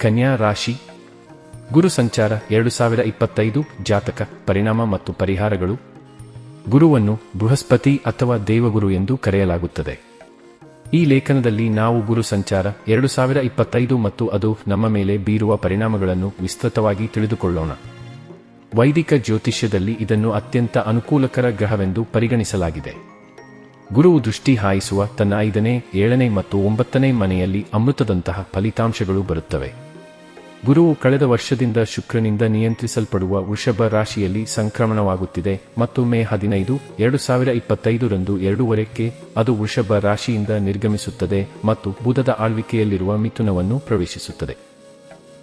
ಕನ್ಯಾ ರಾಶಿ. ಗುರು ಸಂಚಾರ ಎರಡು ಸಾವಿರ ಇಪ್ಪತ್ತೈದು ಜಾತಕ, ಪರಿಣಾಮ ಮತ್ತು ಪರಿಹಾರಗಳು. ಗುರುವನ್ನು ಬೃಹಸ್ಪತಿ ಅಥವಾ ದೇವಗುರು ಎಂದು ಕರೆಯಲಾಗುತ್ತದೆ. ಈ ಲೇಖನದಲ್ಲಿ ನಾವು ಗುರು ಸಂಚಾರ ಎರಡು ಸಾವಿರ ಇಪ್ಪತ್ತೈದು ಮತ್ತು ಅದು ನಮ್ಮ ಮೇಲೆ ಬೀರುವ ಪರಿಣಾಮಗಳನ್ನು ವಿಸ್ತೃತವಾಗಿ ತಿಳಿದುಕೊಳ್ಳೋಣ. ವೈದಿಕ ಜ್ಯೋತಿಷ್ಯದಲ್ಲಿ ಇದನ್ನು ಅತ್ಯಂತ ಅನುಕೂಲಕರ ಗ್ರಹವೆಂದು ಪರಿಗಣಿಸಲಾಗಿದೆ. ಗುರುವು ದೃಷ್ಟಿ ಹಾಯಿಸುವ ತನ್ನ ಐದನೇ, ಏಳನೇ ಮತ್ತು ಒಂಬತ್ತನೇ ಮನೆಯಲ್ಲಿ ಅಮೃತದಂತಹ ಫಲಿತಾಂಶಗಳು ಬರುತ್ತವೆ. ಗುರುವು ಕಳೆದ ವರ್ಷದಿಂದ ಶುಕ್ರನಿಂದ ನಿಯಂತ್ರಿಸಲ್ಪಡುವ ವೃಷಭ ರಾಶಿಯಲ್ಲಿ ಸಂಕ್ರಮಣವಾಗುತ್ತಿದೆ ಮತ್ತು ಮೇ ಹದಿನೈದು, ಎರಡು ಸಾವಿರ ಇಪ್ಪತ್ತೈದರಂದು ಎರಡೂವರೆಕ್ಕೆ ಅದು ವೃಷಭ ರಾಶಿಯಿಂದ ನಿರ್ಗಮಿಸುತ್ತದೆ ಮತ್ತು ಬುಧದ ಆಳ್ವಿಕೆಯಲ್ಲಿರುವ ಮಿಥುನವನ್ನು ಪ್ರವೇಶಿಸುತ್ತದೆ.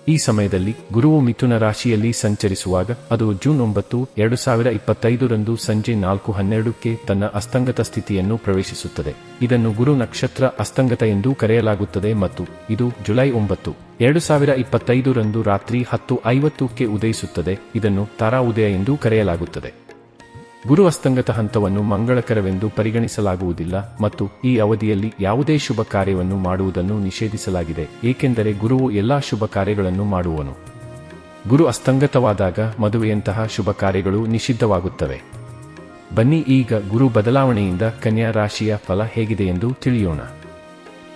ಈ ಸಮಯದಲ್ಲಿ ಗುರುವು ಮಿಥುನ ರಾಶಿಯಲ್ಲಿ ಸಂಚರಿಸುವಾಗ ಅದು ಜೂನ್ ಒಂಬತ್ತು, ಎರಡು ಸಾವಿರ ಇಪ್ಪತ್ತೈದರಂದು ಸಂಜೆ ನಾಲ್ಕು ಹನ್ನೆರಡಕ್ಕೆ ತನ್ನ ಅಸ್ತಂಗತ ಸ್ಥಿತಿಯನ್ನು ಪ್ರವೇಶಿಸುತ್ತದೆ. ಇದನ್ನು ಗುರು ನಕ್ಷತ್ರ ಅಸ್ತಂಗತ ಎಂದೂ ಕರೆಯಲಾಗುತ್ತದೆ ಮತ್ತು ಇದು ಜುಲೈ ಒಂಬತ್ತು, ಎರಡು ಸಾವಿರ ಇಪ್ಪತ್ತೈದರಂದು ರಾತ್ರಿ ಹತ್ತು ಐವತ್ತಕ್ಕೆ ಉದಯಿಸುತ್ತದೆ. ಇದನ್ನು ತಾರಾ ಉದಯ ಎಂದೂ ಕರೆಯಲಾಗುತ್ತದೆ. ಗುರು ಅಸ್ತಂಗತ ಹಂತವನ್ನು ಮಂಗಳಕರವೆಂದು ಪರಿಗಣಿಸಲಾಗುವುದಿಲ್ಲ ಮತ್ತು ಈ ಅವಧಿಯಲ್ಲಿ ಯಾವುದೇ ಶುಭ ಕಾರ್ಯವನ್ನು ಮಾಡುವುದನ್ನು ನಿಷೇಧಿಸಲಾಗಿದೆ, ಏಕೆಂದರೆ ಗುರುವು ಎಲ್ಲಾ ಶುಭ ಕಾರ್ಯಗಳನ್ನು ಮಾಡುವನು. ಗುರು ಅಸ್ತಂಗತವಾದಾಗ ಮದುವೆಯಂತಹ ಶುಭ ಕಾರ್ಯಗಳು ನಿಷಿದ್ಧವಾಗುತ್ತವೆ. ಬನ್ನಿ ಈಗ ಗುರು ಬದಲಾವಣೆಯಿಂದ ಕನ್ಯಾ ರಾಶಿಯ ಫಲ ಹೇಗಿದೆ ಎಂದು ತಿಳಿಯೋಣ.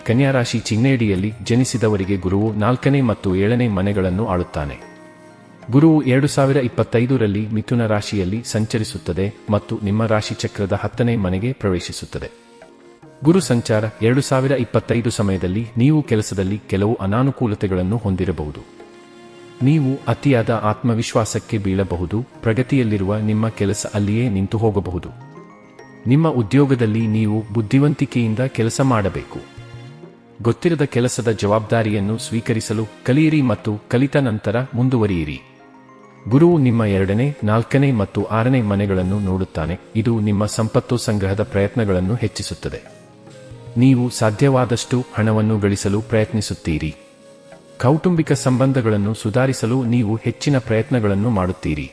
ಕನ್ಯಾ ರಾಶಿ ಚಿಹ್ನೆಯಡಿಯಲ್ಲಿ ಜನಿಸಿದವರಿಗೆ ಗುರುವು ನಾಲ್ಕನೇ ಮತ್ತು ಏಳನೇ ಮನೆಗಳನ್ನು ಆಳುತ್ತಾನೆ. ಗುರುವು ಎರಡು ಸಾವಿರ ಇಪ್ಪತ್ತೈದರಲ್ಲಿ ಮಿಥುನ ರಾಶಿಯಲ್ಲಿ ಸಂಚರಿಸುತ್ತದೆ ಮತ್ತು ನಿಮ್ಮ ರಾಶಿ ಚಕ್ರದ ಹತ್ತನೇ ಮನೆಗೆ ಪ್ರವೇಶಿಸುತ್ತದೆ. ಗುರು ಸಂಚಾರ ಎರಡು ಸಾವಿರ ಇಪ್ಪತ್ತೈದು ಸಮಯದಲ್ಲಿ ನೀವು ಕೆಲಸದಲ್ಲಿ ಕೆಲವು ಅನಾನುಕೂಲತೆಗಳನ್ನು ಹೊಂದಿರಬಹುದು. ನೀವು ಅತಿಯಾದ ಆತ್ಮವಿಶ್ವಾಸಕ್ಕೆ ಬೀಳಬಹುದು, ಪ್ರಗತಿಯಲ್ಲಿರುವ ನಿಮ್ಮ ಕೆಲಸ ಅಲ್ಲಿಯೇ ನಿಂತು ಹೋಗಬಹುದು. ನಿಮ್ಮ ಉದ್ಯೋಗದಲ್ಲಿ ನೀವು ಬುದ್ಧಿವಂತಿಕೆಯಿಂದ ಕೆಲಸ ಮಾಡಬೇಕು. ಗೊತ್ತಿರದ ಕೆಲಸದ ಜವಾಬ್ದಾರಿಯನ್ನು ಸ್ವೀಕರಿಸಲು ಕಲಿಯಿರಿ ಮತ್ತು ಕಲಿತ ನಂತರ ಮುಂದುವರಿಯಿರಿ. ಗುರುವು ನಿಮ್ಮ ಎರಡನೇ, ನಾಲ್ಕನೇ ಮತ್ತು ಆರನೇ ಮನೆಗಳನ್ನು ನೋಡುತ್ತಾನೆ. ಇದು ನಿಮ್ಮ ಸಂಪತ್ತು ಸಂಗ್ರಹದ ಪ್ರಯತ್ನಗಳನ್ನು ಹೆಚ್ಚಿಸುತ್ತದೆ. ನೀವು ಸಾಧ್ಯವಾದಷ್ಟು ಹಣವನ್ನು ಗಳಿಸಲು ಪ್ರಯತ್ನಿಸುತ್ತೀರಿ. ಕೌಟುಂಬಿಕ ಸಂಬಂಧಗಳನ್ನು ಸುಧಾರಿಸಲು ನೀವು ಹೆಚ್ಚಿನ ಪ್ರಯತ್ನಗಳನ್ನು ಮಾಡುತ್ತೀರಿ.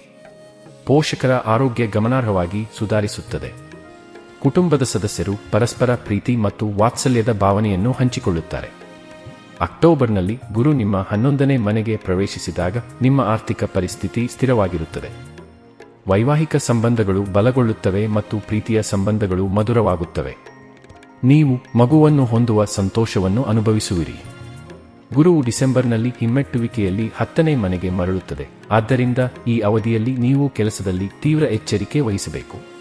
ಪೋಷಕರ ಆರೋಗ್ಯ ಗಮನಾರ್ಹವಾಗಿ ಸುಧಾರಿಸುತ್ತದೆ. ಕುಟುಂಬದ ಸದಸ್ಯರು ಪರಸ್ಪರ ಪ್ರೀತಿ ಮತ್ತು ವಾತ್ಸಲ್ಯದ ಭಾವನೆಯನ್ನು ಹಂಚಿಕೊಳ್ಳುತ್ತಾರೆ. ಅಕ್ಟೋಬರ್ನಲ್ಲಿ ಗುರು ನಿಮ್ಮ ಹನ್ನೊಂದನೇ ಮನೆಗೆ ಪ್ರವೇಶಿಸಿದಾಗ ನಿಮ್ಮ ಆರ್ಥಿಕ ಪರಿಸ್ಥಿತಿ ಸ್ಥಿರವಾಗಿರುತ್ತದೆ. ವೈವಾಹಿಕ ಸಂಬಂಧಗಳು ಬಲಗೊಳ್ಳುತ್ತವೆ ಮತ್ತು ಪ್ರೀತಿಯ ಸಂಬಂಧಗಳು ಮಧುರವಾಗುತ್ತವೆ. ನೀವು ಮಗುವನ್ನು ಹೊಂದುವ ಸಂತೋಷವನ್ನು ಅನುಭವಿಸುವಿರಿ. ಗುರುವು ಡಿಸೆಂಬರ್ನಲ್ಲಿ ಹಿಮ್ಮೆಟ್ಟುವಿಕೆಯಲ್ಲಿ ಹತ್ತನೇ ಮನೆಗೆ ಮರಳುತ್ತದೆ. ಆದ್ದರಿಂದ ಈ ಅವಧಿಯಲ್ಲಿ ನೀವು ಕೆಲಸದಲ್ಲಿ ತೀವ್ರ ಎಚ್ಚರಿಕೆ ವಹಿಸಬೇಕು.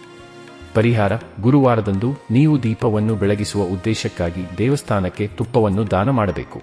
ಪರಿಹಾರ ಗುರುವಾರದಂದು ನೀವು ದೀಪವನ್ನು ಬೆಳಗಿಸುವ ಉದ್ದೇಶಕ್ಕಾಗಿ ದೇವಸ್ಥಾನಕ್ಕೆ ತುಪ್ಪವನ್ನು ದಾನ ಮಾಡಬೇಕು.